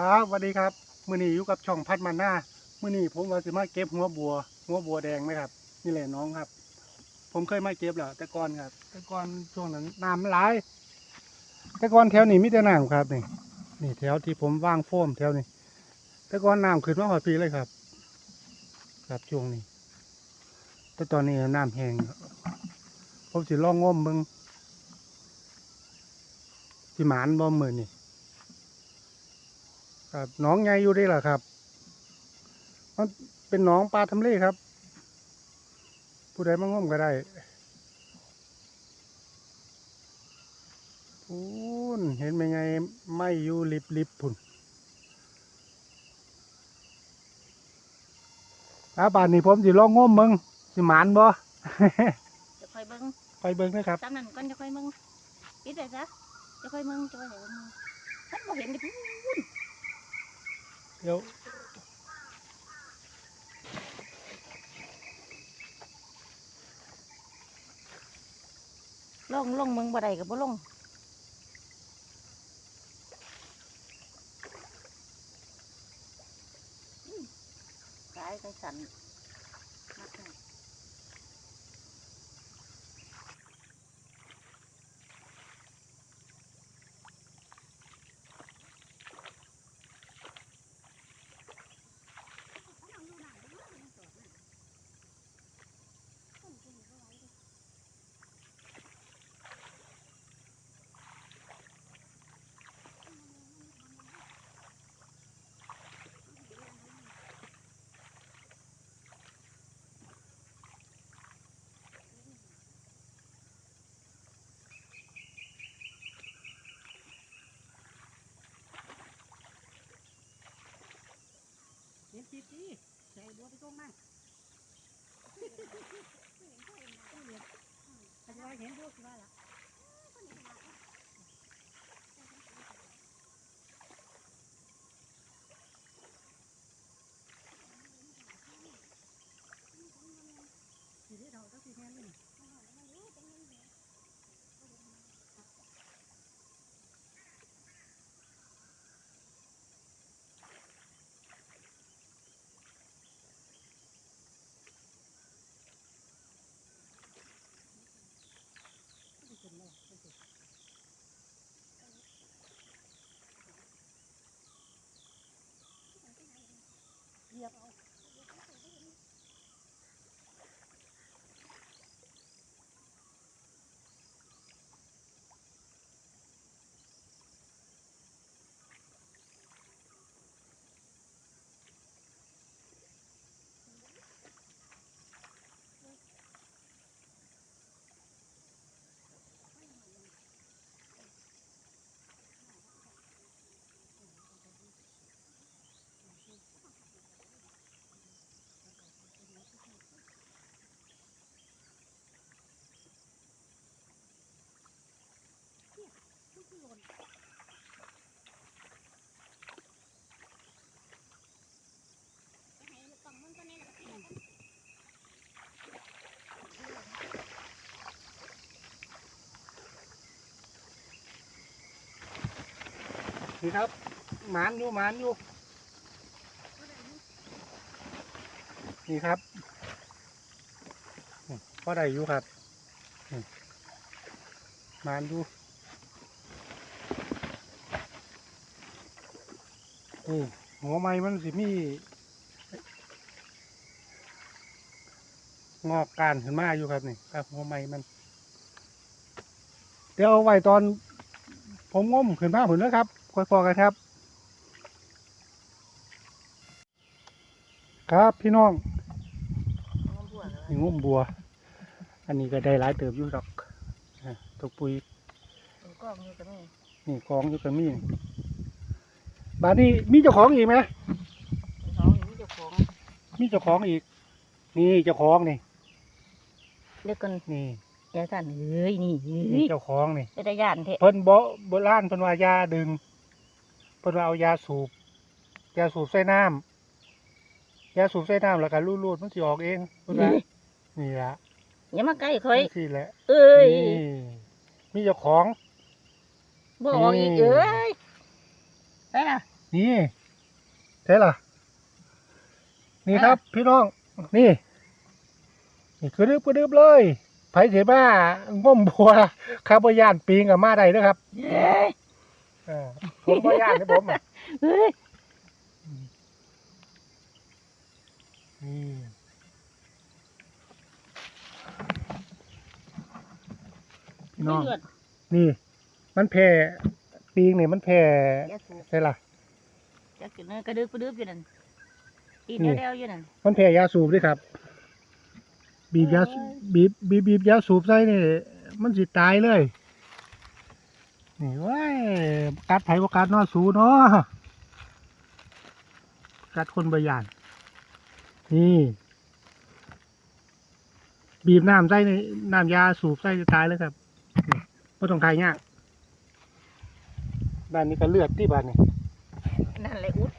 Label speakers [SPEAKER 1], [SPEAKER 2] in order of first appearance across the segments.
[SPEAKER 1] ครับสวัสดีครับมื้อนี้อยู่กับช่องพัดมันหน้ามื้อนี้ผมว่าสิมาเก็บหัวบัว หัวบัวแดงไหมครับ นี่แหละน้องครับ ผมเคยมาเก็บแล้วแต่ก่อนครับ แต่ก่อนช่วงนั้นน้ำมันหลาย แต่ก่อนแถวนี้มีแต่น้ำครับนี่นี่แถวที่ผมว่างโฟมแถวนี้ แต่ก่อนน้ำขึ้นมาหอยปีเลยครับ ครับช่วงนี้ แต่ตอนนี้น้ำแห้งผมสิล่องง้มเบิ่งสิหมานบ่มือนี่ ครับหน้องใหญ่อยู่ได้ล่ะครับมันเป็นหน้องปลาทำเลครับ ผู้ใดมาง่มก็ได้พูนเห็นไหมไงไม่อยู่ลิบลิบพุ่นอาบานนี้ผมสิลองง่มมึงสิหมานบ่
[SPEAKER 2] จะค่อยเบิ้ง
[SPEAKER 1] ไปเบิ่งนะครับ
[SPEAKER 2] ตามนั้นก่อนจะค่อยเบิ้งปิดเลยซะจะค่อยเบิ้งจะค่อยเห็นท่านบ่เห็นดิ
[SPEAKER 1] เดี๋ยว
[SPEAKER 2] ลงลงเมืองบ่ได้ก็บ่ลงสายไปสั่นมัดให้
[SPEAKER 3] เห็นจีจีใส่บัวไปตรงมาอาจจะว่าเห็น บัวสิว่าล่ะสิได้ดอกก็สิแม่นนี่
[SPEAKER 1] ครับหมานอยู่หมานอยู่นี่ครับนี่อได้อยู่ครับหมานอยู่นี่หัวไม้มันสิมีงอกการขึ้นมาอยู่ครับนี่ครับหัวไม้มัน เดี๋ยวเอาไว้ตอนผมง้มขึ้นมาผุนแล้วครับ พอกันครับ ครับพี่น้อง
[SPEAKER 2] น้ำบัวเหรอ
[SPEAKER 1] นี่ง้มบัว อันนี้ก็ได้หลายเติบอยู่ดอกอะตกปุย
[SPEAKER 2] มันกล้องอยู่กับนี่
[SPEAKER 1] นี่กองอยู่กับมีนี่บานนี้มีเจ้าของอีกไหม
[SPEAKER 2] น้องอยู่เจ้าของ
[SPEAKER 1] มีเจ้าของอีก นี่เจ้าของนี่
[SPEAKER 2] เด็กกัน
[SPEAKER 1] นี่
[SPEAKER 2] ยายสั่นเฮ้ยนี่เฮ้
[SPEAKER 1] นี่
[SPEAKER 2] ย
[SPEAKER 1] เจ้าของนี่
[SPEAKER 2] เป็นตาย่านเถอะ
[SPEAKER 1] เพิ่นบ่โบราณเพิ่นว่ายาดึง เพิ่นว่าเอายาสูบ ยาสูบใส่น้ำยาสูบใส่น้ำแล้วก็รูดๆมันสิออกเองเพิ่นว่านี่ละ
[SPEAKER 2] อย่ามาใกล้ค่อย
[SPEAKER 1] นี่สิแหละ
[SPEAKER 2] เอ้ย
[SPEAKER 1] นี่มีเจ้าของ
[SPEAKER 2] บอกอีก
[SPEAKER 1] นี่
[SPEAKER 2] เอ้ยไปล่ะ
[SPEAKER 1] นี่ใช่ล่ะ นี่ครับ พี่น้อง นี่ นี่คือดึบคือดึบเลยไผเสียบ้าง่มบัวคาร์บอยานปีงกับมาได้นะครับ
[SPEAKER 2] เฮ้ย
[SPEAKER 1] อ่าผมบอยานนี่ผมอะ
[SPEAKER 2] เฮ้ย
[SPEAKER 1] นี่พี่น้อง
[SPEAKER 2] เลือด
[SPEAKER 1] นี่ มันแผ่ปีงนี่มันแผ่
[SPEAKER 2] ยาสูบ
[SPEAKER 1] ใช่ล่ะ
[SPEAKER 2] ยากินเนื้อกระดึบกระดึบอยู่นั่นอี
[SPEAKER 1] นี่
[SPEAKER 2] เดียวๆอยู่นั่น
[SPEAKER 1] มันแผ่ยาสูบด้วยครับ บีบยาสู
[SPEAKER 2] โอ้ย
[SPEAKER 1] บีบบีบบีบยาสูบใส่นี่ มันสิตายเลย นี่เว้ย กัดไผว่ากัดเนอสูเนาะกัดคนบยาน นี่ บีบน้ำใส่ในน้ำยาสูบใส่จะตายเลยครับนี่ไม่ต้องทายยากบ้านนี้ก็เลือดที่บ้านนี่
[SPEAKER 2] นั่นเลยอุด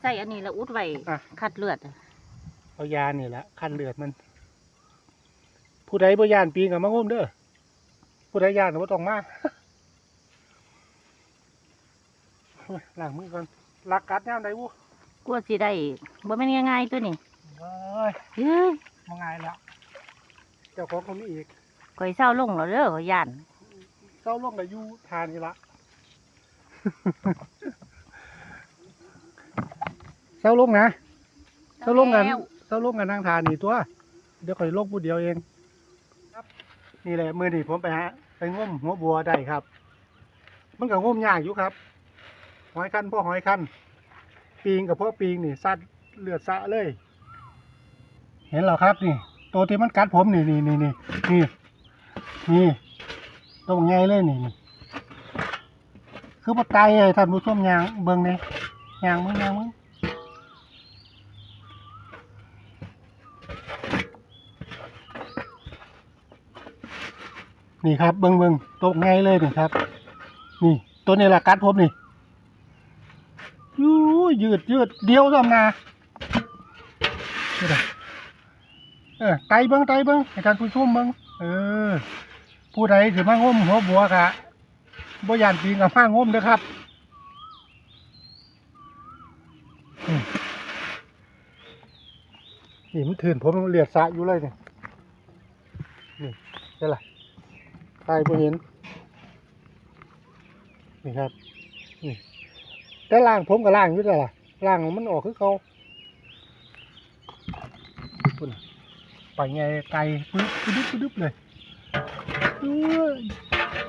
[SPEAKER 2] ใส่อันนี้แล้วอุดไว้
[SPEAKER 1] อะ
[SPEAKER 2] คัดเลือดอะ
[SPEAKER 1] เอายานี่แหละคันเลือดมัน ผู้ใดบ่ยานปีกับมางมเด้อผู้ใดยานก็บ่ต้องมา โอ้ย ล้างมือก่อนลักกัดยามใดวู
[SPEAKER 2] กลัวสิได้บ่แม่นง่ายๆตัวนี้
[SPEAKER 1] เอ้ย
[SPEAKER 2] เฮ้ย
[SPEAKER 1] มาง่ายแล้วเจ้าของก็มีอีก
[SPEAKER 2] ข่อยเศร้าลงแล้วเด้อข่อยย่าน
[SPEAKER 1] เจ้าลงกับยูทานนี่ละเจ้าลงนะเจ้าลงกัน
[SPEAKER 2] แล้ว
[SPEAKER 1] เจ้าลงกันนั่งทานนี่ตัว เดี๋ยวข่อยลงผู้เดียวเองครับ นี่แหละมือนี่ผมไปฮะไปงมหัวบัวได้ครับ มันก็งมยากอยู่ครับ หอยคันพ่อหอยคันปีงกับพ่อปีงนี่ซัดเลือดสะเลย เห็นเหรอครับนี่ ตัวที่มันกัดผมนี่นี่นี่นี่นี่นี่ตัวใหญ่เลยนี่นี่คือปลาไตไอ้ท่านผู้ชมยางเบิ่งนี่ยางมึงยางมึงนี่ครับเบิ้งเบิ้งตกไงเลยนี่ครับ นี่ตัวนี้แหละกัดผมนี่ ยืดยืดเดียวซ้ำนาเออไตเบิ้งไตเบิ้งให้ท่านผู้ชมเบิ้งเออ ผู้ใดถือมางมหัวบัวกะบ่ยานปีงกับมางมเด้อครับนี่มันถืนผมเหลียดสะอยู่เลยเนี่นี่ใช่ละตายบ่เห็นนี่ครับนี่ แต่ล่างผมกับล่างอยู่แต่ละล่างมันออกคือเขาปุ่นไปไงไกลปึ๊บปึ๊บปึ๊บเลย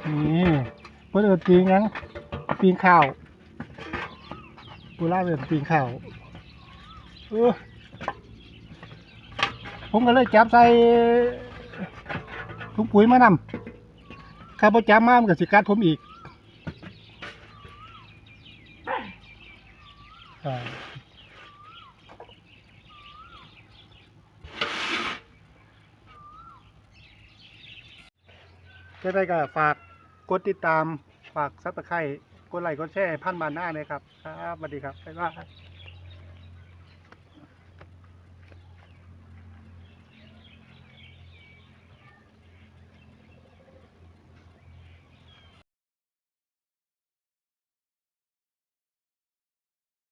[SPEAKER 1] นี่เพิ่นเอินปีงหยังปีงข้าวปูล่าเอินปีงข้าวเออผมก็เลยจับใส่ถุงปุ๋ยมานำข้าพเจ้ามามันกับสิกัดผมอีก อ่จะได้ก็ฝากกดติดตาม ฝากซับสไครต์กดไลค์กดแชร์ให้พันบานหน้าเลยครับ ครับสวัสดีครับบ๊ายบาย